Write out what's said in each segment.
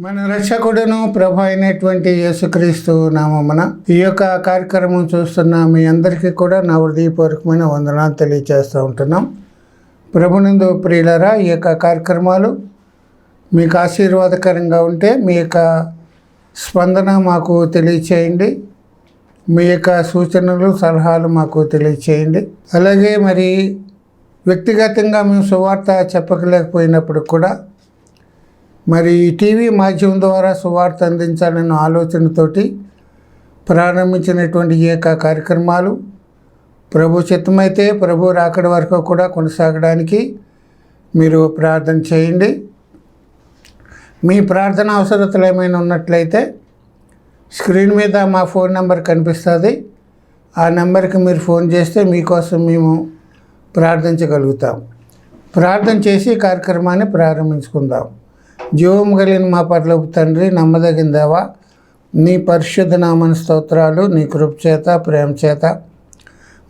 మన రక్షకుడును ప్రభు అయినటువంటి యేసుక్రీస్తు నామమున ఈ యొక్క కార్యక్రమం చూస్తున్న మీ అందరికీ కూడా నా హృదయపూర్వకమైన వందనాలు తెలియజేస్తూ ఉంటున్నాం. ప్రభునందు ప్రియులరా ఈ యొక్క కార్యక్రమాలు మీకు ఆశీర్వాదకరంగా ఉంటే మీ యొక్క స్పందన మాకు తెలియచేయండి. మీ యొక్క సూచనలు సలహాలు మాకు తెలియచేయండి. అలాగే మరి వ్యక్తిగతంగా మేము సువార్త చెప్పకలేకపోయినప్పుడు కూడా మరి టీవీ మాధ్యమం ద్వారా సువార్త అందించాలన్న ఆలోచనతోటి ప్రారంభించినటువంటి ఈ యొక్క కార్యక్రమాలు ప్రభు చిత్తమైతే ప్రభు రాకడ వరకు కూడా కొనసాగడానికి మీరు ప్రార్థన చేయండి. మీ ప్రార్థన అవసరతలు ఏమైనా ఉన్నట్లయితే స్క్రీన్ మీద మా ఫోన్ నెంబర్ కనిపిస్తుంది. ఆ నెంబర్కి మీరు ఫోన్ చేస్తే మీకోసం మేము ప్రార్థించగలుగుతాం. ప్రార్థన చేసి కార్యక్రమాన్ని ప్రారంభించుకుందాం. జీవం కలిగిన మా పర్లోపు తండ్రి నమ్మదగిన దేవా నీ పరిశుద్ధ నామన స్తోత్రాలు నీ కృప చేత ప్రేమ చేత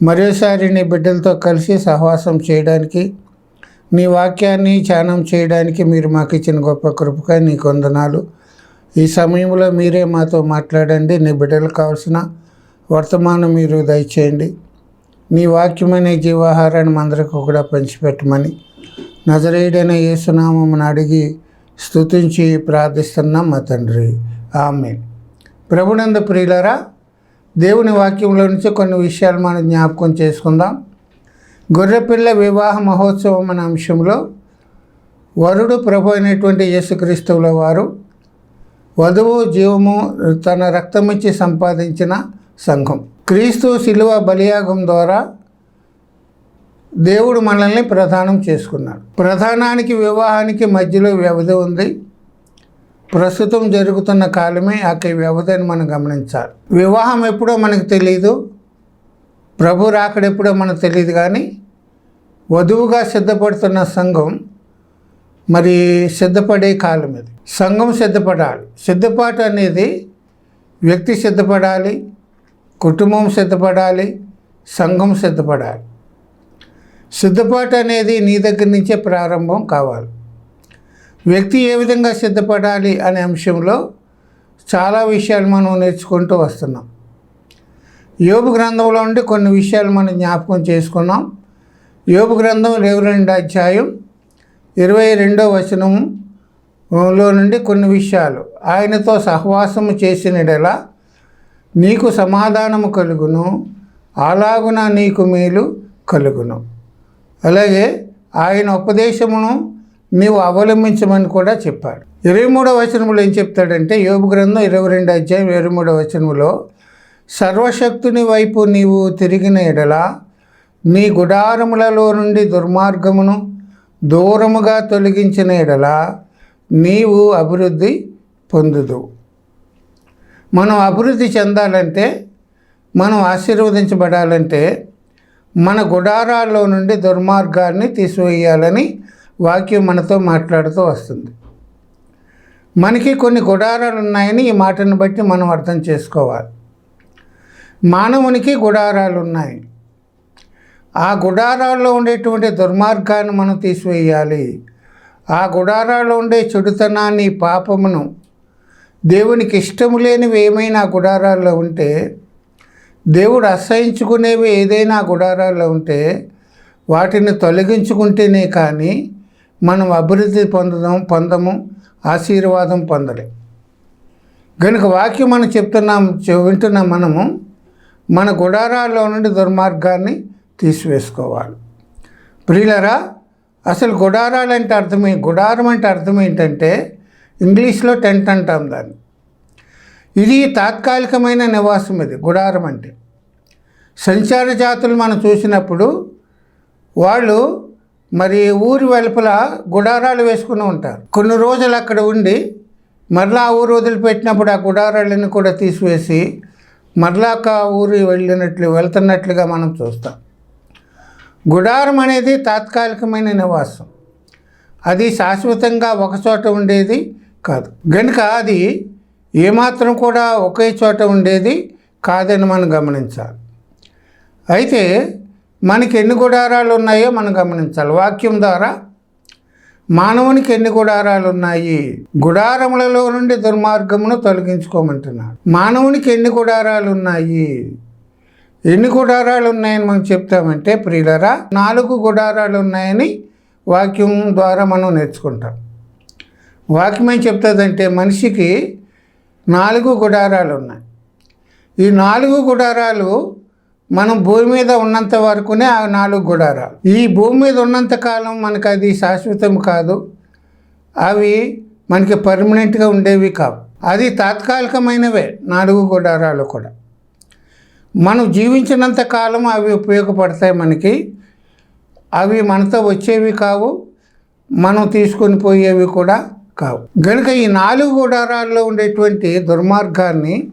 మరోసారి నీ బిడ్డలతో కలిసి సహవాసం చేయడానికి నీ వాక్యాన్ని ధ్యానం చేయడానికి మీరు మాకు ఇచ్చిన గొప్ప కృపకై నీ కొందనాలు ఈ సమయంలో మీరే మాతో మాట్లాడండి. నీ బిడ్డలకు కావాల్సిన వర్తమానం మీరు దయచేయండి. నీ వాక్యమనే జీవాహారాన్ని అందరికీ కూడా పంచిపెట్టమని నజరేయుడైన యేసునామం అడిగి స్తుతించి ప్రార్థిస్తున్నాం మా తండ్రి. ఆమె ప్రభునంద ప్రియులరా దేవుని వాక్యంలో నుంచి కొన్ని విషయాలు మనం జ్ఞాపకం చేసుకుందాం. గొర్రెపిల్ల వివాహ మహోత్సవం అనే అంశంలో వరుడు ప్రభు అయినటువంటి యేసుక్రీస్తువుల వారు వధువు జీవము తన రక్తమిచ్చి సంపాదించిన సంఘం. క్రీస్తు శిలువ బలియాగం ద్వారా దేవుడు మనల్ని ప్రధానం చేసుకున్నాడు. ప్రధానానికి వివాహానికి మధ్యలో వ్యవధి ఉంది. ప్రస్తుతం జరుగుతున్న కాలమే ఆ వ్యవధిని మనం గమనించాలి. వివాహం ఎప్పుడో మనకు తెలియదు ప్రభు రాకడెప్పుడో మనకు తెలియదు కానీ వధువుగా సిద్ధపడుతున్న సంఘం మరి సిద్ధపడే కాలం ఇది. సంఘం సిద్ధపడాలి. సిద్ధపాటు అనేది వ్యక్తి సిద్ధపడాలి కుటుంబం సిద్ధపడాలి సంఘం సిద్ధపడాలి. సిద్ధపాటు అనేది నీ దగ్గర నుంచే ప్రారంభం కావాలి. వ్యక్తి ఏ విధంగా సిద్ధపడాలి అనే అంశంలో చాలా విషయాలు మనం నేర్చుకుంటూ వస్తున్నాం. యోగు గ్రంథంలో ఉండి కొన్ని విషయాలు మనం జ్ఞాపకం చేసుకున్నాం. యోగు గ్రంథం ఇరవై రెండు అధ్యాయం ఇరవై రెండో వచనంలో నుండి కొన్ని విషయాలు. ఆయనతో సహవాసము చేసినడలా నీకు సమాధానము కలుగును అలాగున నీకు మేలు కలుగును. అలాగే ఆయన ఉపదేశమును నీవు అవలంబించమని కూడా చెప్పాడు. ఇరవై మూడవ వచనంలో ఏం చెప్తాడంటే యోగు గ్రంథం ఇరవై రెండు అధ్యాయం ఇరవై మూడవ వచనంలో సర్వశక్తుని వైపు నీవు తిరిగిన ఎడల నీ గుడారములలో నుండి దుర్మార్గమును దూరముగా తొలగించిన ఎడల నీవు అభివృద్ధి పొందుదు మనం అభివృద్ధి చెందాలంటే మనం ఆశీర్వదించబడాలంటే మన గుడారాల్లో నుండి దుర్మార్గాన్ని తీసివేయాలని వాక్యం మనతో మాట్లాడుతూ వస్తుంది. మనకి కొన్ని గుడారాలు ఉన్నాయని ఈ మాటను బట్టి మనం అర్థం చేసుకోవాలి. మానవునికి గుడారాలు ఉన్నాయి ఆ గుడారాల్లో ఉండేటువంటి దుర్మార్గాన్ని మనం తీసివేయాలి. ఆ గుడారాల్లో ఉండే చెడుతనాన్ని పాపమును దేవునికి ఇష్టము లేనివి ఏమైనా గుడారాల్లో ఉంటే దేవుడు అసహించుకునేవి ఏదైనా గుడారాల్లో ఉంటే వాటిని తొలగించుకుంటేనే కానీ మనం అభివృద్ధి పొందడం పొందము ఆశీర్వాదం పొందలేం. కనుక వాక్యం మనం చెప్తున్నాం వింటున్నాం వింటున్న మనము మన గుడారాల్లో నుండి దుర్మార్గాన్ని తీసివేసుకోవాలి. ప్రియులరా అసలు గుడారాలు అంటే అర్థమే గుడారం అంటే అర్థం ఏంటంటే ఇంగ్లీష్లో టెంట్ అంటాం దాన్ని. ఇది తాత్కాలికమైన నివాసం ఇది గుడారం అంటే. సంచార జాతులు మనం చూసినప్పుడు వాళ్ళు మరి ఊరి వెలుపల గుడారాలు వేసుకుని ఉంటారు. కొన్ని రోజులు అక్కడ ఉండి మరలా ఆ ఊరు వదిలిపెట్టినప్పుడు ఆ గుడారాలను కూడా తీసివేసి మరలా ఒక ఊరు వెళ్ళినట్లు వెళ్తున్నట్లుగా మనం చూస్తాం. గుడారం అనేది తాత్కాలికమైన నివాసం. అది శాశ్వతంగా ఒక చోట ఉండేది కాదు. గనుక అది ఏమాత్రం కూడా ఒకే చోట ఉండేది కాదని మనం గమనించాలి. అయితే మనకి ఎన్ని గుడారాలు ఉన్నాయో మనం గమనించాలి. వాక్యం ద్వారా మానవునికి ఎన్ని గుడారాలు ఉన్నాయి? గుడారములలో నుండి దుర్మార్గమును తొలగించుకోమంటున్నాడు. మానవునికి ఎన్ని గుడారాలు ఉన్నాయి? ఎన్ని గుడారాలు ఉన్నాయని మనం చెప్తామంటే ప్రియులరా నాలుగు గుడారాలు ఉన్నాయని వాక్యం ద్వారా మనం నేర్చుకుంటాం. వాక్యం ఏం చెప్తుందంటే మనిషికి నాలుగు గుడారాలు ఉన్నాయి. ఈ నాలుగు గుడారాలు మనం భూమి మీద ఉన్నంత వరకునే ఆ నాలుగు గుడారాలు. ఈ భూమి మీద ఉన్నంత కాలం మనకు అది శాశ్వతం కాదు. అవి మనకి పర్మనెంట్గా ఉండేవి కావు. అది తాత్కాలికమైనవే నాలుగు గుడారాలు కూడా. మనం జీవించినంత కాలం అవి ఉపయోగపడతాయి మనకి. అవి మనతో వచ్చేవి కావు. మనం తీసుకొని పోయేవి కూడా కావు. కనుక ఈ నాలుగు గుడారాల్లో ఉండేటువంటి దుర్మార్గాన్ని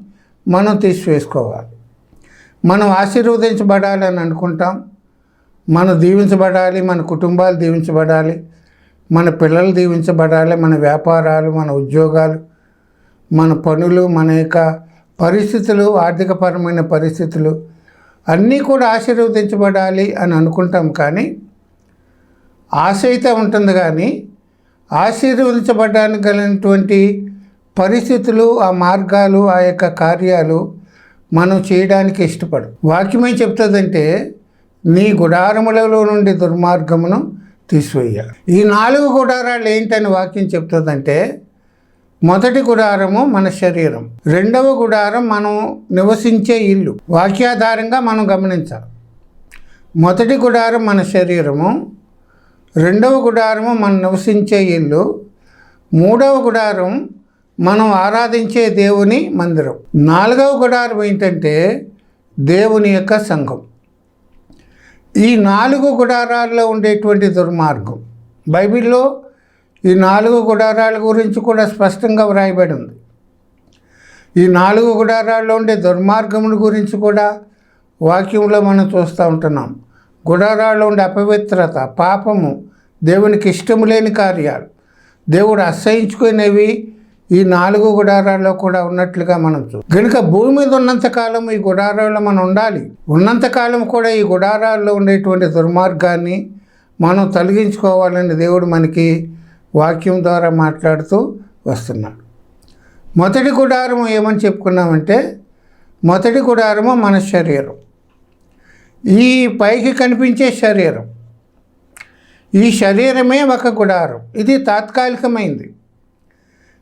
మనం తీసివేసుకోవాలి. మనం ఆశీర్వదించబడాలి అని అనుకుంటాం. మనం దీవించబడాలి మన కుటుంబాలు దీవించబడాలి మన పిల్లలు దీవించబడాలి మన వ్యాపారాలు మన ఉద్యోగాలు మన పనులు మన యొక్క పరిస్థితులు ఆర్థికపరమైన పరిస్థితులు అన్నీ కూడా ఆశీర్వదించబడాలి అని అనుకుంటాం కానీ ఆశ అయితే ఉంటుంది కానీ ఆశీర్వదించబడడానికి కలిగినటువంటి పరిస్థితులు ఆ మార్గాలు ఆ యొక్క కార్యాలు మనం చేయడానికి ఇష్టపడం. వాక్యమే చెప్తుందంటే నీ గుడారములలో నుండి దుర్మార్గమును తీసివేయాలి ఈ నాలుగు గుడారాలు ఏంటని వాక్యం చెప్తుందంటే మొదటి గుడారము మన శరీరం. రెండవ గుడారం మనం నివసించే ఇల్లు. వాక్యాధారంగా మనం గమనించాలి. మొదటి గుడారం మన శరీరము రెండవ గుడారము మనం నివసించే ఇల్లు మూడవ గుడారం మనం ఆరాధించే దేవుని మందిరం. నాలుగవ గుడారం ఏంటంటే దేవుని యొక్క సంఘం. ఈ నాలుగు గుడారాల్లో ఉండేటువంటి దుర్మార్గం. బైబిల్లో ఈ నాలుగు గుడారాల గురించి కూడా స్పష్టంగా వ్రాయబడి ఉంది. ఈ నాలుగు గుడారాల్లో ఉండే దుర్మార్గముల గురించి కూడా వాక్యంలో మనం చూస్తూ ఉంటున్నాం. గుడారాల్లో ఉండే అపవిత్రత పాపము దేవునికి ఇష్టము లేని కార్యాలు దేవుడు అసహించుకునేవి ఈ నాలుగు గుడారాల్లో కూడా ఉన్నట్లుగా మనం చూ కనుక భూమి మీద ఉన్నంతకాలం ఈ గుడారాల్లో మనం ఉండాలి. ఉన్నంతకాలం కూడా ఈ గుడారాల్లో ఉండేటువంటి దుర్మార్గాన్ని మనం తొలగించుకోవాలని దేవుడు మనకి వాక్యం ద్వారా మాట్లాడుతూ వస్తున్నాడు. మొదటి గుడారము ఏమని చెప్పుకున్నామంటే మొదటి గుడారము మన శరీరం. ఈ పైకి కనిపించే శరీరం. ఈ శరీరమే ఒక గుడారం. ఇది తాత్కాలికమైంది.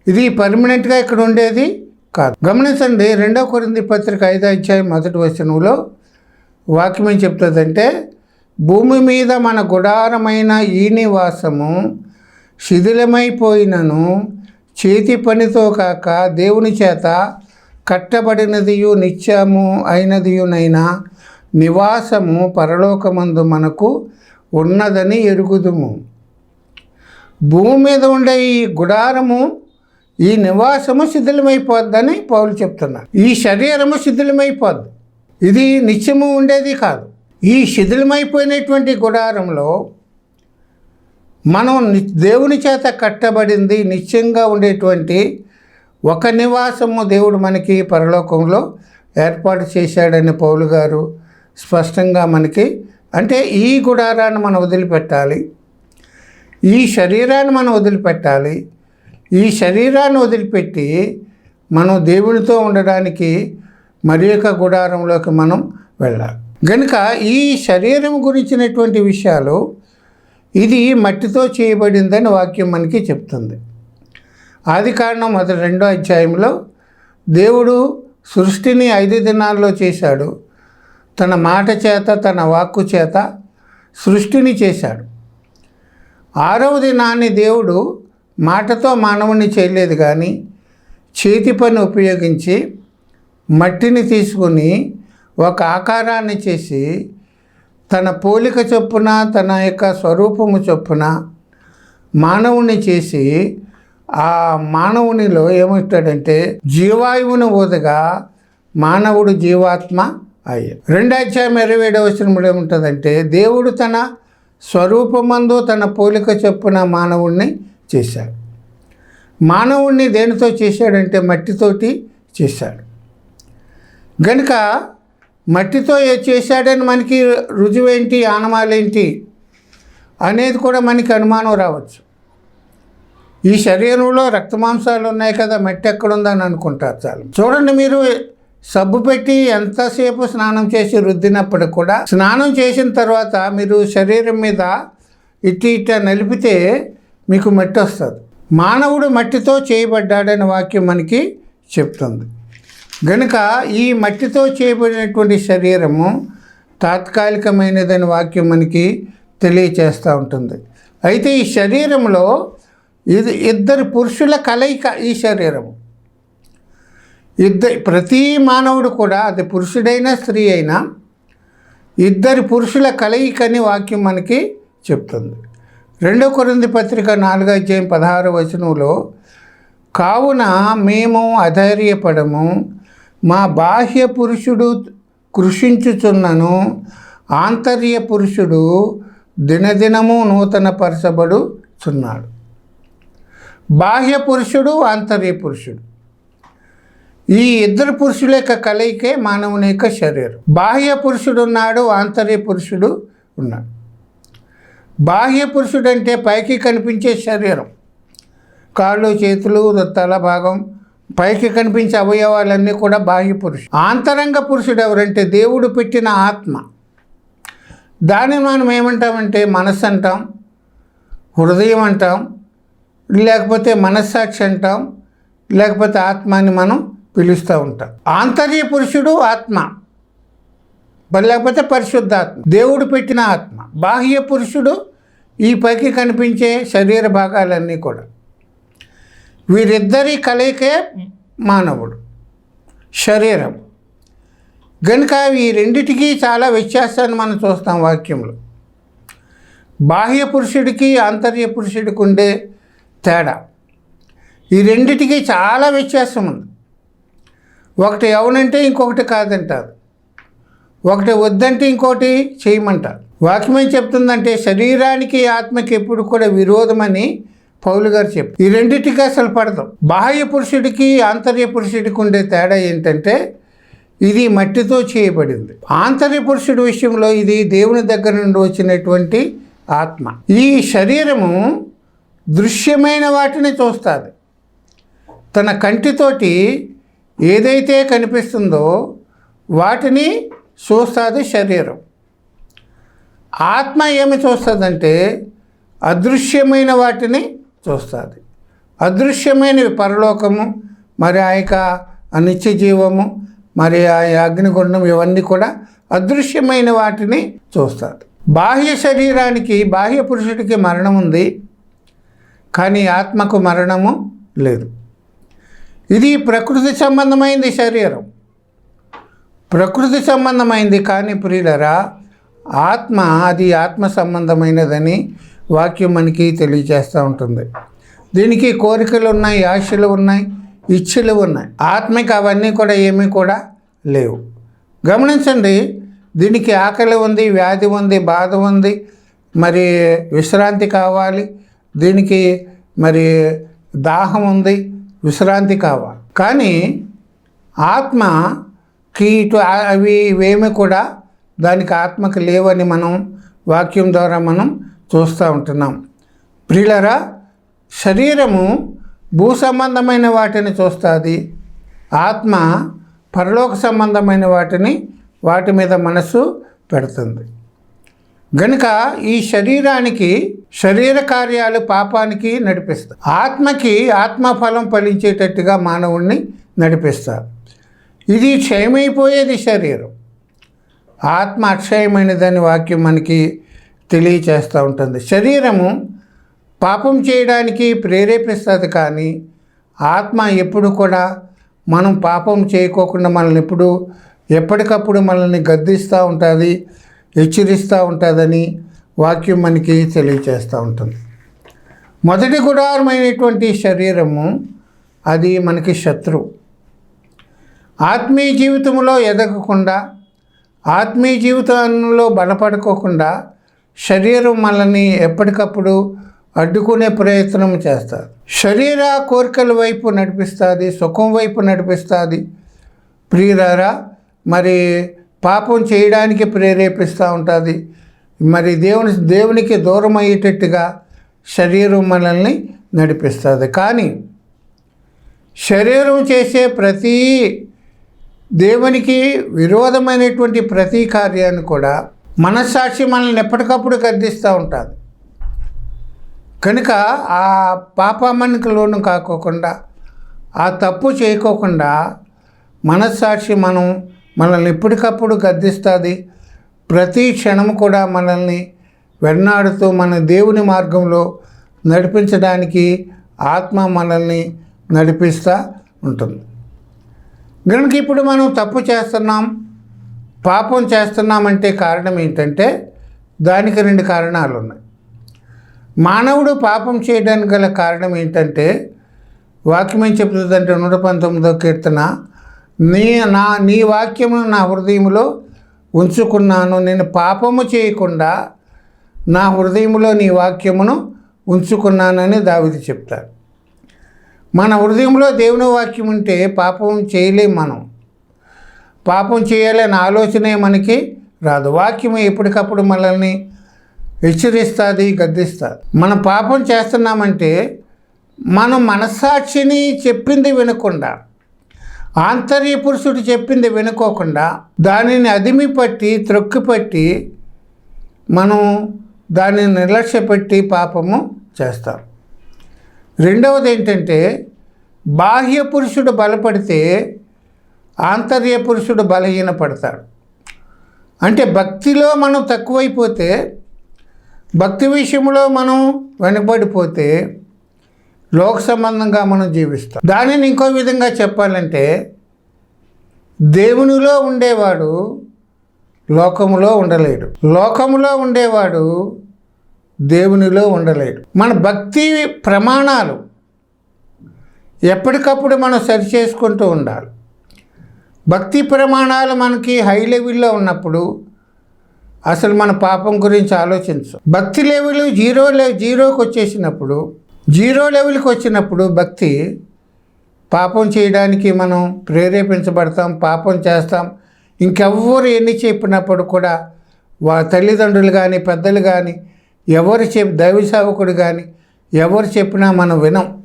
ఇది పర్మనెంట్గా ఇక్కడ ఉండేది కాదు. గమనించండి రెండవ కొరింది పత్రిక ఐదో అధ్యాయం మొదటి వచనంలో వాక్యం ఏం చెప్తుందంటే భూమి మీద మన గుడారమైన ఈ నివాసము శిథిలమైపోయినను చేతి పనితో కాక దేవుని చేత కట్టబడినదియు నిత్యము అయినదియునైనా నివాసము పరలోకమందు మనకు ఉన్నదని ఎరుగుదుము. భూమి మీద ఉండే ఈ గుడారము ఈ నివాసము శిథిలమైపోద్దని పౌలు చెప్తున్నారు. ఈ శరీరము శిథిలమైపోద్ది. ఇది నిత్యము ఉండేది కాదు. ఈ శిథిలమైపోయినటువంటి గుడారంలో మనం దేవుని చేత కట్టబడింది నిత్యంగా ఉండేటువంటి ఒక నివాసము దేవుడు మనకి పరలోకంలో ఏర్పాటు చేశాడని పౌలు గారు స్పష్టంగా మనకి అంటే ఈ గుడారాన్ని మనం వదిలిపెట్టాలి. ఈ శరీరాన్ని మనం వదిలిపెట్టాలి. ఈ శరీరాన్ని వదిలిపెట్టి మనం దేవునితో ఉండడానికి మరి యొక్క గుడారంలోకి మనం వెళ్ళాలి. కనుక ఈ శరీరం గురించినటువంటి విషయాలు ఇది మట్టితో చేయబడిందని వాక్యం మనకి చెప్తుంది. ఆది కారణం మొదటి రెండో అధ్యాయంలో దేవుడు సృష్టిని ఐదు దినాల్లో చేశాడు. తన మాట చేత తన వాక్కు చేత సృష్టిని చేశాడు. ఆరవ దినాన్ని దేవుడు మాటతో మానవుని చేయలేదు కానీ చేతి పని ఉపయోగించి మట్టిని తీసుకుని ఒక ఆకారాన్ని చేసి తన పోలిక చొప్పున తన యొక్క స్వరూపము చొప్పున మానవుని చేసి ఆ మానవునిలో ఏమిస్తాడంటే జీవాయువును ఊదగా మానవుడు జీవాత్మ అయ్యాయి రెండు అధ్యాయం ఇరవై ఏడవ వచనంలో ఏముంటుందంటే దేవుడు తన స్వరూపమందు తన పోలిక చొప్పున మానవుణ్ణి చేశాడు. మానవుణ్ణి దేనితో చేశాడంటే మట్టితోటి చేశాడు. గనుక మట్టితో ఏ చేశాడని మనకి రుజువేంటి ఆనమాలేంటి అనేది కూడా మనకి అనుమానం రావచ్చు. ఈ శరీరంలో రక్తమాంసాలు ఉన్నాయి కదా మట్టి ఎక్కడుందని అనుకుంటారు చాలు. చూడండి మీరు సబ్బు పెట్టి ఎంతసేపు స్నానం చేసి రుద్దినప్పుడు కూడా స్నానం చేసిన తర్వాత మీరు శరీరం మీద ఇటు ఇట నలిపితే మీకు మట్టి వస్తుంది. మానవుడు మట్టితో చేయబడ్డాడని వాక్యం మనకి చెప్తుంది. గనుక ఈ మట్టితో చేయబడినటువంటి శరీరము తాత్కాలికమైనదని వాక్యం మనకి తెలియచేస్తూ ఉంటుంది. అయితే ఈ శరీరంలో ఇది ఇద్దరు పురుషుల కలయిక ఈ శరీరము. ఇద్దరు ప్రతి మానవుడు కూడా అది పురుషుడైనా స్త్రీ అయినా ఇద్దరు పురుషుల కలయికని వాక్యం మనకి చెప్తుంది. రెండో కొరింది పత్రిక నాలుగో అధ్యాయం పదహారు వచనంలో కావున మేము అధైర్యపడము మా బాహ్య పురుషుడు కృషించుచున్నను ఆంతర్య పురుషుడు దినదినము నూతనపరచబడుచున్నాడు. బాహ్య పురుషుడు ఆంతర్య పురుషుడు. ఈ ఇద్దరు పురుషుల యొక్క కలయికే మానవుని యొక్క శరీరం. బాహ్య పురుషుడు ఉన్నాడు ఆంతర్య పురుషుడు ఉన్నాడు. బాహ్య పురుషుడు అంటే పైకి కనిపించే శరీరం. కాళ్ళు చేతులు తల భాగం పైకి కనిపించే అవయవాలన్నీ కూడా బాహ్య పురుషుడు. ఆంతరంగ పురుషుడు ఎవరంటే దేవుడు పెట్టిన ఆత్మ. దాన్ని మనం ఏమంటామంటే మనస్సు అంటాం హృదయం అంటాం లేకపోతే మనస్సాక్షి అంటాం లేకపోతే ఆత్మ అని మనం పిలుస్తూ ఉంటాం. ఆంతర్య పురుషుడు ఆత్మ లేకపోతే పరిశుద్ధాత్మ. దేవుడు పెట్టిన ఆత్మ. బాహ్య పురుషుడు ఈ పైకి కనిపించే శరీర భాగాలన్నీ కూడా. వీరిద్దరి కలయికే మానవుడు శరీరం. కనుక ఈ రెండిటికి చాలా వ్యత్యాసాన్ని మనం చూస్తాం వాక్యంలో. బాహ్య పురుషుడికి ఆంతర్య పురుషుడికి ఉండే తేడా. ఈ రెండిటికి చాలా వ్యత్యాసం ఉంది. ఒకటి అవునంటే ఇంకొకటి కాదంటారు. ఒకటి వద్దంటే ఇంకోటి చేయమంటారు. వాక్యం ఏం చెప్తుందంటే శరీరానికి ఆత్మకి ఎప్పుడు కూడా విరోధమని పౌలు గారు చెప్పు ఈ రెండింటికి అసలు పడదు. బాహ్య పురుషుడికి ఆంతర్య పురుషుడికి ఉండే తేడా ఏంటంటే ఇది మట్టితో చేయబడింది. ఆంతర్య పురుషుడి విషయంలో ఇది దేవుని దగ్గర నుండి వచ్చినటువంటి ఆత్మ. ఈ శరీరము దృశ్యమైన వాటిని చూస్తుంది. తన కంటితోటి ఏదైతే కనిపిస్తుందో వాటిని చూస్తుంది శరీరం. ఆత్మ ఏమి చూస్తుందంటే అదృశ్యమైన వాటిని చూస్తుంది. అదృశ్యమైనవి పరలోకము మరి ఆ యొక్క నిత్య జీవము మరి ఆ అగ్నిగుండం ఇవన్నీ కూడా అదృశ్యమైన వాటిని చూస్తుంది. బాహ్య శరీరానికి బాహ్య పురుషుడికి మరణం ఉంది కానీ ఆత్మకు మరణము లేదు. ఇది ప్రకృతి సంబంధమైంది శరీరం. ప్రకృతి సంబంధమైంది కానీ ప్రియులరా ఆత్మ అది ఆత్మ సంబంధమైనదని వాక్యం మనకి తెలియజేస్తూ ఉంటుంది. దీనికి కోరికలు ఉన్నాయి ఆశలు ఉన్నాయి ఇచ్చలు ఉన్నాయి. ఆత్మకి అవన్నీ కూడా ఏమీ కూడా లేవు. గమనించండి దీనికి ఆకలి ఉంది వ్యాధి ఉంది బాధ ఉంది మరి విశ్రాంతి కావాలి దీనికి మరి దాహం ఉంది విశ్రాంతి కావాలి. కానీ ఆత్మకి ఇటు అవి ఇవేమి కూడా దానికి ఆత్మకి లేవని మనం వాక్యం ద్వారా మనం చూస్తూ ఉంటున్నాం. ప్రియులరా శరీరము భూ సంబంధమైన వాటిని చూస్తుంది. ఆత్మ పరలోక సంబంధమైన వాటిని వాటి మీద మనసు పెడుతుంది. గనుక ఈ శరీరానికి శరీర కార్యాలు పాపానికి నడిపిస్తారు ఆత్మకి ఆత్మఫలం ఫలించేటట్టుగా మానవుణ్ణి నడిపిస్తారు. ఇది క్షయమైపోయేది శరీరం. ఆత్మ అక్షయమైనదని వాక్యం మనకి తెలియచేస్తూ ఉంటుంది. శరీరము పాపం చేయడానికి ప్రేరేపిస్తుంది కానీ ఆత్మ ఎప్పుడు కూడా మనం పాపం చేయకోకుండా మనల్ని ఎప్పుడు ఎప్పటికప్పుడు మనల్ని గద్దిస్తూ ఉంటుంది హెచ్చరిస్తూ ఉంటుందని వాక్యం మనకి తెలియచేస్తూ ఉంటుంది. మొదటి గుడారమైనటువంటి శరీరము అది మనకి శత్రువు ఆత్మీయ జీవితంలో ఎదగకుండా ఆత్మీయ జీవితంలో బలపడుకోకుండా శరీరం మనల్ని ఎప్పటికప్పుడు అడ్డుకునే ప్రయత్నం చేస్తారు. శరీర కోరికల వైపు నడిపిస్తుంది సుఖం వైపు నడిపిస్తుంది. ప్రియురారా మరి పాపం చేయడానికి ప్రేరేపిస్తూ ఉంటుంది. మరి దేవుని దేవునికి దూరం అయ్యేటట్టుగా శరీరం మనల్ని నడిపిస్తుంది. కానీ శరీరం చేసే ప్రతి దేవునికి విరోధమైనటువంటి ప్రతి కార్యాన్ని కూడా మనస్సాక్షి మనల్ని ఎప్పటికప్పుడు గద్దిస్తూ ఉంటుంది కనుక ఆ పాపమ్మనికి లోను కాకోకుండా ఆ తప్పు చేయకోకుండా మనస్సాక్షి మనం మనల్ని ఎప్పటికప్పుడు గద్దిస్తుంది. ప్రతి క్షణం కూడా మనల్ని వెన్నాడుతూ మన దేవుని మార్గంలో నడిపించడానికి ఆత్మ మనల్ని నడిపిస్తూ ఉంటుంది. కనుక ఇప్పుడు మనం తప్పు చేస్తున్నాం పాపం చేస్తున్నామంటే కారణం ఏంటంటే దానికి రెండు కారణాలు ఉన్నాయి. మానవుడు పాపం చేయడానికి గల కారణం ఏంటంటే వాక్యం ఏం చెప్తుందంటే నూట పంతొమ్మిదో కీర్తన నీ నా నీ వాక్యమును నా హృదయంలో ఉంచుకున్నాను. నేను పాపము చేయకుండా నా హృదయంలో నీ వాక్యమును ఉంచుకున్నానని దావిది చెప్తారు మన హృదయంలో దేవుని వాక్యం ఉంటే పాపం చేయలేం మనం. పాపం చేయాలనే ఆలోచనే మనకి రాదు. వాక్యం ఎప్పటికప్పుడు మనల్ని హెచ్చరిస్తుంది గద్దిస్తుంది. మనం పాపం చేస్తున్నామంటే మనం మనస్సాక్షిని చెప్పింది వినకుండా ఆంతర్య పురుషుడు చెప్పింది వినుకోకుండా దానిని అదిమి పట్టి త్రొక్కిపట్టి మనం దానిని నిర్లక్ష్యపెట్టి పాపము చేస్తాం. రెండవది ఏంటంటే బాహ్య పురుషుడు బలపడితే ఆంతర్య పురుషుడు బలహీనపడతాడు అంటే భక్తిలో మనం తక్కువైపోతే భక్తి విషయంలో మనం వెనకబడిపోతే లోక సంబంధంగా మనం జీవిస్తాం. దానిని ఇంకో విధంగా చెప్పాలంటే దేవునిలో ఉండేవాడు లోకములో ఉండలేడు. లోకములో ఉండేవాడు దేవునిలో ఉండలేడు మన భక్తి ప్రమాణాలు ఎప్పటికప్పుడు మనం సరి చేసుకుంటూ ఉండాలి. భక్తి ప్రమాణాలు మనకి హై లెవెల్లో ఉన్నప్పుడు అసలు మన పాపం గురించి ఆలోచించు. భక్తి లెవెల్ జీరో లె జీరోకి వచ్చేసినప్పుడు జీరో లెవెల్కి వచ్చినప్పుడు భక్తి పాపం చేయడానికి మనం ప్రేరేపించబడతాం పాపం చేస్తాం. ఇంకెవ్వరు ఎన్ని చెప్పినప్పుడు కూడా వా తల్లిదండ్రులు కానీ పెద్దలు కానీ ఎవరు చెప్ దైవ సేవకుడు కానీ ఎవరు చెప్పినా మనం వినం.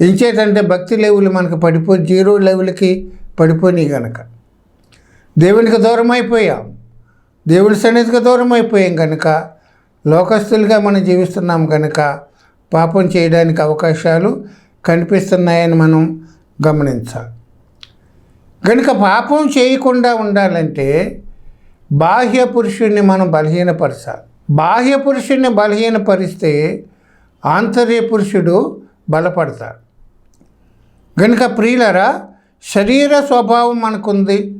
ఇంచేటంటే భక్తి లెవెల్ మనకు పడిపో జీరో లెవెల్కి పడిపోయి కనుక దేవునికి దూరం అయిపోయాం దేవుని సన్నిధికి దూరం అయిపోయాం కనుక లోకస్తులుగా మనం జీవిస్తున్నాం కనుక పాపం చేయడానికి అవకాశాలు కనిపిస్తున్నాయని మనం గమనించాలి. కనుక పాపం చేయకుండా ఉండాలంటే బాహ్య పురుషుణ్ణి మనం బలహీనపరచాలి. బాహ్య పురుషుడిని బలహీనపరిస్తే ఆంతర్య పురుషుడు బలపడతాడు. కనుక ప్రియులరా శరీర స్వభావం మనకుంది.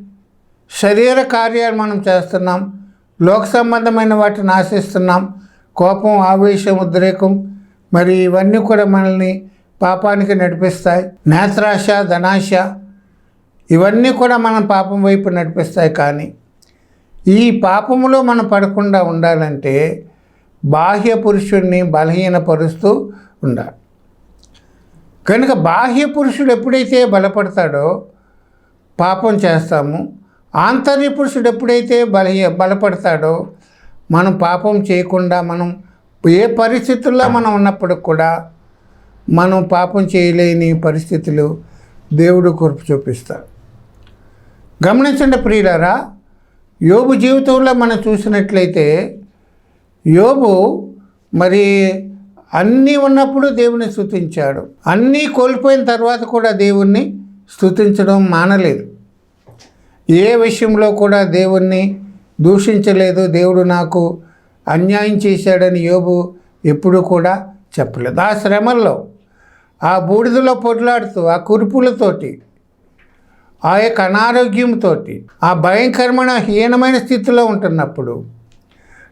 శరీర కార్యాలు మనం చేస్తున్నాం. లోక సంబంధమైన వాటిని ఆశిస్తున్నాం. కోపం ఆవేశం ఉద్రేకం మరి ఇవన్నీ కూడా మనల్ని పాపానికి నడిపిస్తాయి. నేత్రాశ ధనాశ ఇవన్నీ కూడా మనం పాపం వైపు నడిపిస్తాయి. కానీ ఈ పాపములో మనం పడకుండా ఉండాలంటే బాహ్య పురుషుడిని బలహీనపరుస్తూ ఉండాలి. కనుక బాహ్య పురుషుడు ఎప్పుడైతే బలపడతాడో పాపం చేస్తాము. ఆంతర్య పురుషుడు ఎప్పుడైతే బలహీ బలపడతాడో మనం పాపం చేయకుండా మనం ఏ పరిస్థితుల్లో మనం ఉన్నప్పుడు కూడా మనం పాపం చేయలేని పరిస్థితులు దేవుడు కురుపు చూపిస్తాడు. గమనించండి ప్రియులారా యోబు జీవితంలో మనం చూసినట్లయితే యోబు మరి అన్నీ ఉన్నప్పుడు దేవుని స్థుతించాడు అన్నీ కోల్పోయిన తర్వాత కూడా దేవుణ్ణి స్థుతించడం మానలేదు. ఏ విషయంలో కూడా దేవుణ్ణి దూషించలేదు. దేవుడు నాకు అన్యాయం చేశాడని యోబు ఎప్పుడూ కూడా చెప్పలేదు. ఆ శ్రమల్లో ఆ బూడిదలో పొట్లాడుతూ ఆ కురుపులతోటి ఆ యొక్క అనారోగ్యంతో ఆ భయంకరమైన హీనమైన స్థితిలో ఉంటున్నప్పుడు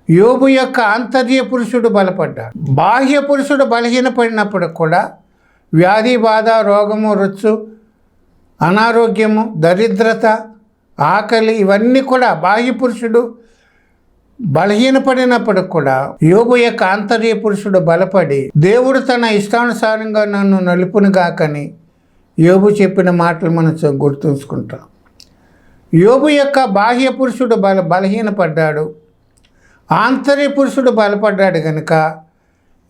యోబు యొక్క ఆంతర్య పురుషుడు బలపడ్డాడు. బాహ్య పురుషుడు బలహీనపడినప్పుడు కూడా వ్యాధి బాధ రోగము రుచు అనారోగ్యము దరిద్రత ఆకలి ఇవన్నీ కూడా బాహ్య పురుషుడు బలహీనపడినప్పుడు కూడా యోగు యొక్క ఆంతర్య పురుషుడు బలపడి దేవుడు తన ఇష్టానుసారంగా నన్ను నలుపునుగాకని యోబు చెప్పిన మాటలు మనం గుర్తుంచుకుంటాం. యోబు యొక్క బాహ్య పురుషుడు బల బలహీనపడ్డాడు. ఆంతర్య పురుషుడు బలపడ్డాడు కనుక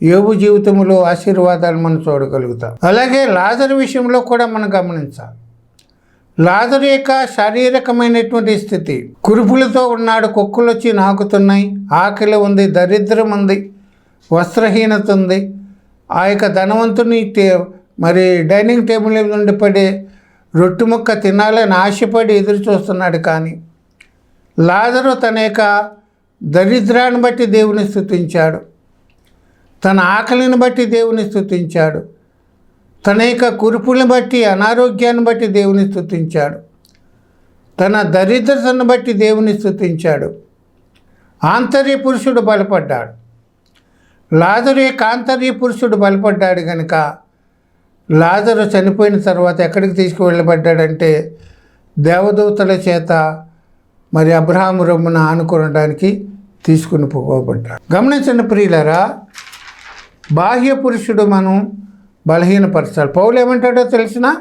యోబు జీవితంలో ఆశీర్వాదాలు మనం చూడగలుగుతాం. అలాగే లాజర్ విషయంలో కూడా మనం గమనించాలి. లాజరు యొక్క శారీరకమైనటువంటి స్థితి కురుపులతో ఉన్నాడు కుక్కలు వచ్చి నాకుతున్నాయి ఆకలి ఉంది దరిద్రం ఉంది వస్త్రహీనత ఉంది ఆ యొక్క ధనవంతుని మరి డైనింగ్ టేబుల్ మీద నుండి పడే రొట్టె ముక్క తినాలని ఆశపడి ఎదురు చూస్తున్నాడు కానీ లాజరు తన యొక్క దరిద్రాన్ని బట్టి దేవుని స్థుతించాడు. తన ఆకలిని బట్టి దేవుని స్థుతించాడు. తన యొక్క కురుపుని బట్టి అనారోగ్యాన్ని బట్టి దేవుని స్థుతించాడు. తన దరిద్రతను బట్టి దేవుని స్థుతించాడు. ఆంతర్య పురుషుడు బలపడ్డాడు. లాజరు యొక్క ఆంతర్య పురుషుడు బలపడ్డాడు కనుక లాజరు చనిపోయిన తర్వాత ఎక్కడికి తీసుకువెళ్ళబడ్డాడంటే దేవదూతల చేత మరి అబ్రహాము రొమ్మున ఆనుకోవడానికి తీసుకుని పోబడ్డాడు. గమనించిన ప్రియులరా బాహ్య పురుషుడు మనం బలహీనపరచాలి. పౌలు ఏమంటాడో తెలిసిన?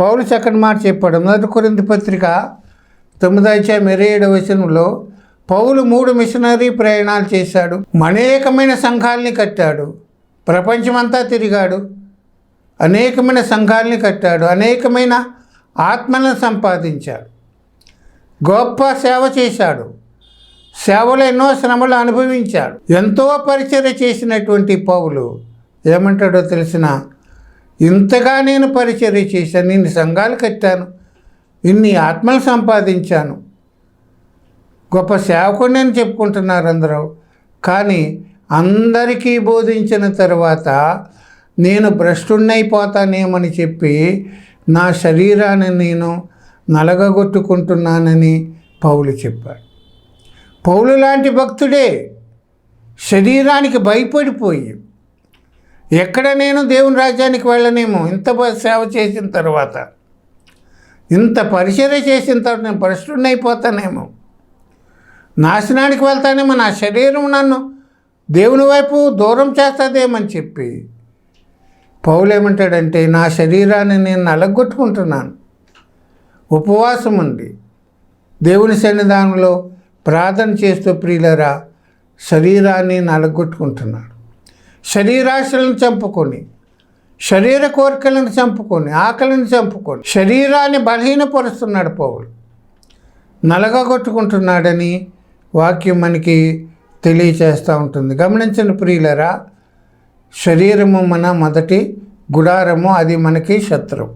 పౌలు సెకండ్ మాట చెప్పాడు. మొదటి కొరింది పత్రిక తొమ్మిది అధ్యాయం ఇరవై ఏడవ వచనంలో పౌలు మూడు మిషనరీ ప్రయాణాలు చేశాడు. అనేకమైన సంఘాలని కట్టాడు. ప్రపంచమంతా తిరిగాడు. అనేకమైన సంఘాలని కట్టాడు అనేకమైన ఆత్మలను సంపాదించాడు. గొప్ప సేవ చేశాడు. సేవలో ఎన్నో శ్రమలు అనుభవించాడు. ఎంతో పరిచర్య చేసినటువంటి పౌలు ఏమంటాడో తెలిసిన ఇంతగా నేను పరిచర్య చేశాను ఇన్ని సంఘాలు కట్టాను ఇన్ని ఆత్మలు సంపాదించాను. గొప్ప సేవకుడు నేను చెప్పుకుంటున్నారు అందరూ. కానీ అందరికీ బోధించిన తర్వాత నేను భ్రష్టున్నైపోతానేమని చెప్పి నా శరీరాన్ని నేను నలగగొట్టుకుంటున్నానని పౌలు చెప్పాడు. పౌలు లాంటి భక్తుడే శరీరానికి భయపడిపోయి ఎక్కడ నేను దేవుని రాజ్యానికి వెళ్ళనేమో ఇంత సేవ చేసిన తర్వాత ఇంత పరిచర్య చేసిన తర్వాత నేను భ్రష్టుడిని నాశనానికి వెళ్తానేమో నా శరీరం నన్ను దేవుని వైపు దూరం చేస్తుందేమని చెప్పి పౌలు ఏమంటాడంటే నా శరీరాన్ని నేను నలగొట్టుకుంటున్నాను. ఉపవాసం ఉంది దేవుని సన్నిధానంలో ప్రార్థన చేస్తూ ప్రియులరా శరీరాన్ని నలగొట్టుకుంటున్నాడు. శరీరాశలను చంపుకొని శరీర కోరికలను చంపుకొని ఆకలిని చంపుకొని శరీరాన్ని బలహీనపరుస్తున్నాడు పౌలు. నలగొట్టుకుంటున్నాడని వాక్యం మనకి తెలియచేస్తూ ఉంటుంది. గమనించండి ప్రియులరా శరీరము మన మొదటి గుడారము అది మనకి శత్రువు.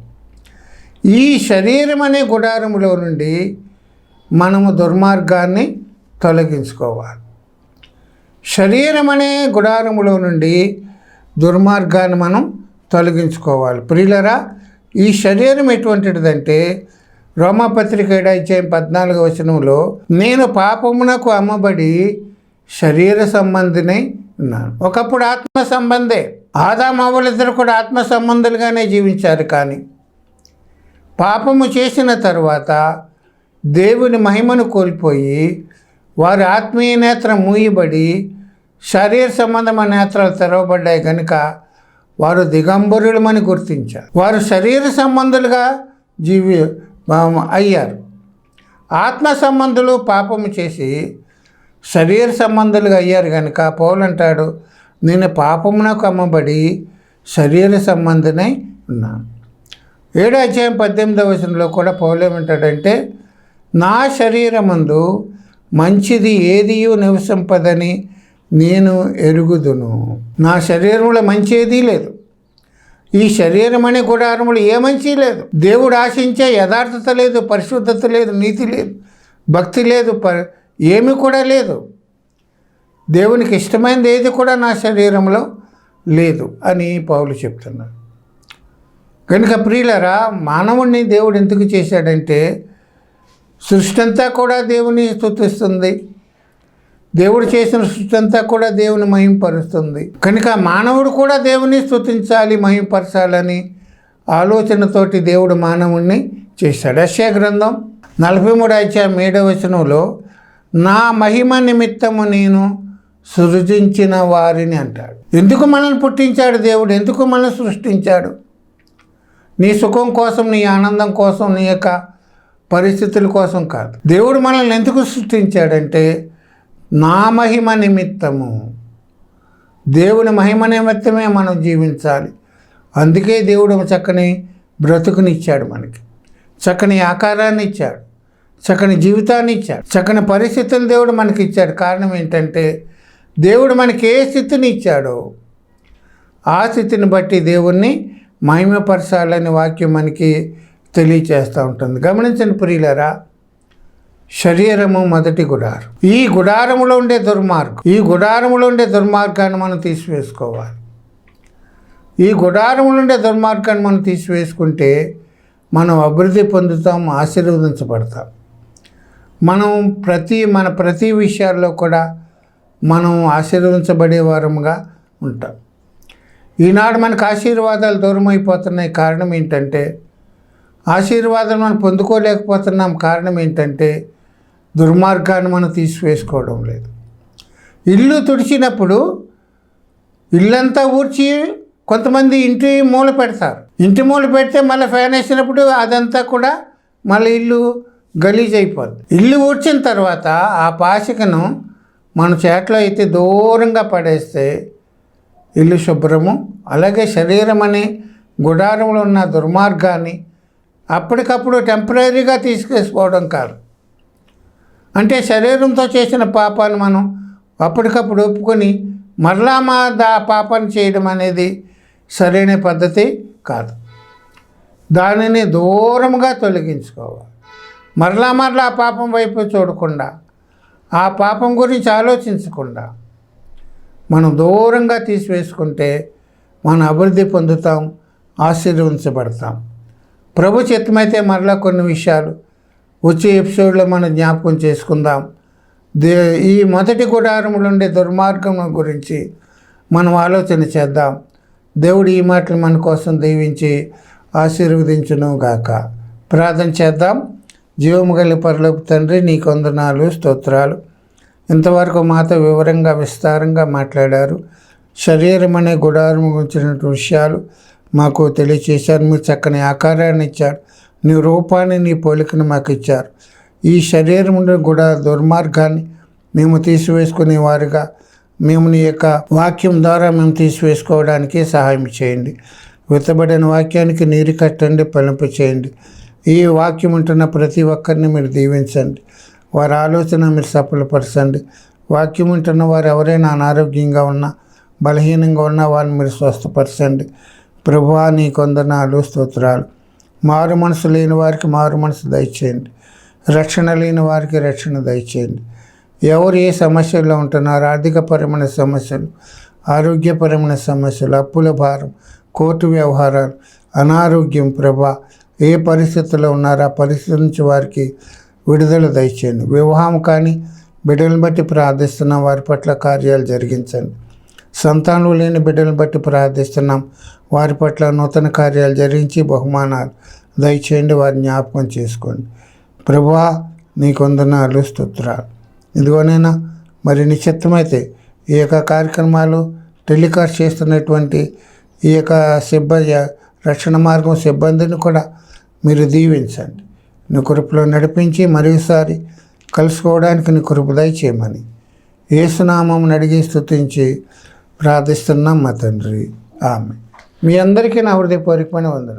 ఈ శరీరం అనే గుడారములో నుండి మనము దుర్మార్గాన్ని తొలగించుకోవాలి. శరీరం అనే గుడారములో నుండి దుర్మార్గాన్ని మనం తొలగించుకోవాలి. ప్రియులరా ఈ శరీరం ఎటువంటిదంటే రోమపత్రిక అధ్యాయం పద్నాలుగు వచనంలో నేను పాపమునకు అమ్మబడి శరీర సంబంధిని అన్నారు. ఒకప్పుడు ఆత్మ సంబంధే ఆదామావులిద్దరు కూడా ఆత్మ సంబంధులుగానే జీవించారు కానీ. పాపము చేసిన తర్వాత దేవుని మహిమను కోల్పోయి వారి ఆత్మీయ నేత్రం మూయబడి శరీర సంబంధమైన నేత్రాలు తెరవబడ్డాయి కనుక వారు దిగంబరులమని గుర్తించారు. వారు శరీర సంబంధులుగా జీవి అయ్యారు. ఆత్మ సంబంధులు పాపము చేసి శరీర సంబంధులుగా అయ్యారు కనుక పౌలు అంటాడు నేను పాపమునకు అమ్మబడి శరీర సంబంధినై ఉన్నాను. ఏడో అధ్యాయం పద్దెనిమిదవ వచనంలో కూడా పౌలు ఏమంటాడంటే నా శరీరమందు మంచిది ఏదియు నివసింపదని నేను ఎరుగుదును. నా శరీరంలో మంచి ఏదీ లేదు. ఈ శరీరం అనే గుడారములు ఏ మంచి లేదు. దేవుడు ఆశించే యథార్థత లేదు పరిశుద్ధత లేదు నీతి లేదు భక్తి లేదు ప ఏమి కూడా లేదు. దేవునికి ఇష్టమైనది ఏది కూడా నా శరీరంలో లేదు అని పౌలు చెప్తున్నారు కనుక ప్రియులరా మానవుణ్ణి దేవుడు ఎందుకు చేశాడంటే సృష్టి అంతా కూడా దేవుని స్థుతిస్తుంది. దేవుడు చేసిన సృష్టి అంతా కూడా దేవుని మహింపరుస్తుంది. కనుక మానవుడు కూడా దేవుని స్థుతించాలి మహింపరచాలని ఆలోచనతోటి దేవుడు మానవుణ్ణి చేశాడు. యశ్యా గ్రంథం నలభై మూడు అధ్యాయం ఏడవ వచనంలో నా మహిమ నిమిత్తము నేను సృజించిన వారిని అంటాడు. ఎందుకు మనల్ని పుట్టించాడు దేవుడు? ఎందుకు మనల్ని సృష్టించాడు? నీ సుఖం కోసం నీ ఆనందం కోసం నీ యొక్క పరిస్థితుల కోసం కాదు. దేవుడు మనల్ని ఎందుకు సృష్టించాడంటే నా మహిమ నిమిత్తము. దేవుని మహిమ నిమిత్తమే మనం జీవించాలి. అందుకే దేవుడు చక్కని బ్రతుకునిచ్చాడు మనకి. చక్కని ఆకారాన్ని ఇచ్చాడు. చక్కని జీవితాన్ని ఇచ్చాడు. చక్కని పరిస్థితులు దేవుడు మనకి ఇచ్చాడు కారణం ఏంటంటే దేవుడు మనకి ఏ స్థితిని ఇచ్చాడో ఆ స్థితిని బట్టి దేవుణ్ణి మహిమపరచాలని వాక్యం మనకి తెలియచేస్తూ ఉంటుంది. గమనించండి ప్రియులరా శరీరము మొదటి గుడారం. ఈ గుడారములో ఉండే దుర్మార్గం ఈ గుడారములో ఉండే దుర్మార్గాన్ని మనం తీసివేసుకోవాలి. ఈ గుడారములో ఉండే దుర్మార్గాన్ని మనం తీసివేసుకుంటే మనం అభివృద్ధి పొందుతాం ఆశీర్వదించబడతాం. మనం ప్రతి మన ప్రతి విషయాల్లో కూడా మనం ఆశీర్వదించబడే వారముగా ఉంటాం. ఈనాడు మనకు ఆశీర్వాదాలు దూరం అయిపోతున్నాయి కారణం ఏంటంటే ఆశీర్వాదాలు మనం పొందుకోలేకపోతున్నాం. కారణం ఏంటంటే దుర్మార్గాన్ని మనం తీసివేసుకోవడం లేదు. ఇల్లు తుడిచినప్పుడు ఇల్లంతా ఊడ్చి కొంతమంది ఇంటి మూల పెడతారు. ఇంటి మూల పెడితే మళ్ళీ ఫ్యాన్ వేసినప్పుడు అదంతా కూడా మళ్ళీ ఇల్లు గలీజ్ అయిపోద్ది ఇల్లు ఊడ్చిన తర్వాత ఆ పాచికను మన చేతిలో అయితే దూరంగా పడేస్తే ఇల్లు శుభ్రము అలాగే శరీరం అనే గుడారంలో ఉన్న దుర్మార్గాన్ని అప్పటికప్పుడు టెంపరీగా తీసుకేసుకోవడం కాదు. అంటే శరీరంతో చేసిన పాపాన్ని మనం అప్పటికప్పుడు ఒప్పుకొని మరలా మా దా పాపాన్ని చేయడం అనేది సరైన పద్ధతి కాదు. దానిని దూరంగా తొలగించుకోవాలి. మరలా మరలా ఆ పాపం వైపు చూడకుండా ఆ పాపం గురించి ఆలోచించకుండా మనం దూరంగా తీసివేసుకుంటే మనం అభివృద్ధి పొందుతాం ఆశీర్వదించబడతాం. ప్రభు చిత్తమైతే మరలా కొన్ని విషయాలు వచ్చే ఎపిసోడ్లో మనం జ్ఞాపకం చేసుకుందాం. దే ఈ మొదటి గుడారంలో ఉండే దుర్మార్గం గురించి మనం ఆలోచన చేద్దాం. దేవుడు ఈ మాటలు మన కోసం దీవించి ఆశీర్వదించును గాక ప్రార్థన చేద్దాం. జీవము గల పరలోపు తండ్రి నీ వందనాలు స్తోత్రాలు. ఇంతవరకు మాతో వివరంగా విస్తారంగా మాట్లాడారు. శరీరం అనే గుడారం గురించినటువంటి విషయాలు మాకు తెలియచేశారు. మీరు చక్కని ఆకారాన్ని ఇచ్చారు. నీ రూపాన్ని నీ పోలికను మాకు ఇచ్చారు. ఈ శరీరం కూడా దుర్మార్గాన్ని మేము తీసివేసుకునే వారుగా మేము నీ యొక్క వాక్యం ద్వారా మేము తీసివేసుకోవడానికి సహాయం చేయండి. విత్తబడిన వాక్యానికి నీరు కట్టండి పలింపు చేయండి ఈ వాక్యం ఉంటున్న ప్రతి ఒక్కరిని మీరు దీవించండి. వారి ఆలోచన మీరు సఫలపరచండి. వాక్యం ఉంటున్న వారు ఎవరైనా అనారోగ్యంగా ఉన్నా బలహీనంగా ఉన్నా వారిని మీరు స్వస్థపరచండి. ప్రభువా నీ కొందనాలు స్తోత్రాలు. మారు మనసు లేని వారికి మారు మనసు దయచేయండి. రక్షణ లేని వారికి రక్షణ దయచేయండి. ఎవరు ఏ సమస్యల్లో ఉంటున్నారు ఆర్థికపరమైన సమస్యలు ఆరోగ్యపరమైన సమస్యలు అప్పుల భారం కోర్టు వ్యవహారాలు అనారోగ్యం ప్రభా ఏ పరిస్థితుల్లో ఉన్నారో ఆ పరిస్థితి నుంచి వారికి విడుదల దయచేయండి. వివాహం కానీ బిడ్డలను బట్టి ప్రార్థిస్తున్నాం. వారి పట్ల కార్యాలు జరిగించండి. సంతానం లేని బిడ్డలను బట్టి ప్రార్థిస్తున్నాం. వారి పట్ల నూతన కార్యాలు జరిగించి బహుమానాలు దయచేయండి. వారి జ్ఞాపకం చేసుకోండి. ప్రభువా నీ కొందనాలు స్తోత్రాలు. ఇదిగోనైనా మరి నిశ్చిత్తమైతే ఈ యొక్క కార్యక్రమాలు టెలికాస్ట్ చేస్తున్నటువంటి ఈ యొక్క సిబ్బంది రక్షణ మార్గం సిబ్బందిని కూడా మీరు దీవించండి. నీ కృపలో నడిపించి మరోసారి కలుసుకోవడానికి నీ కృపదయ చేయమని ఏసునామం అడిగి స్తుతించి ప్రార్థిస్తున్నాం మా తండ్రి. ఆమె మీ అందరికీ నా హృదయపూర్వకమైన వందన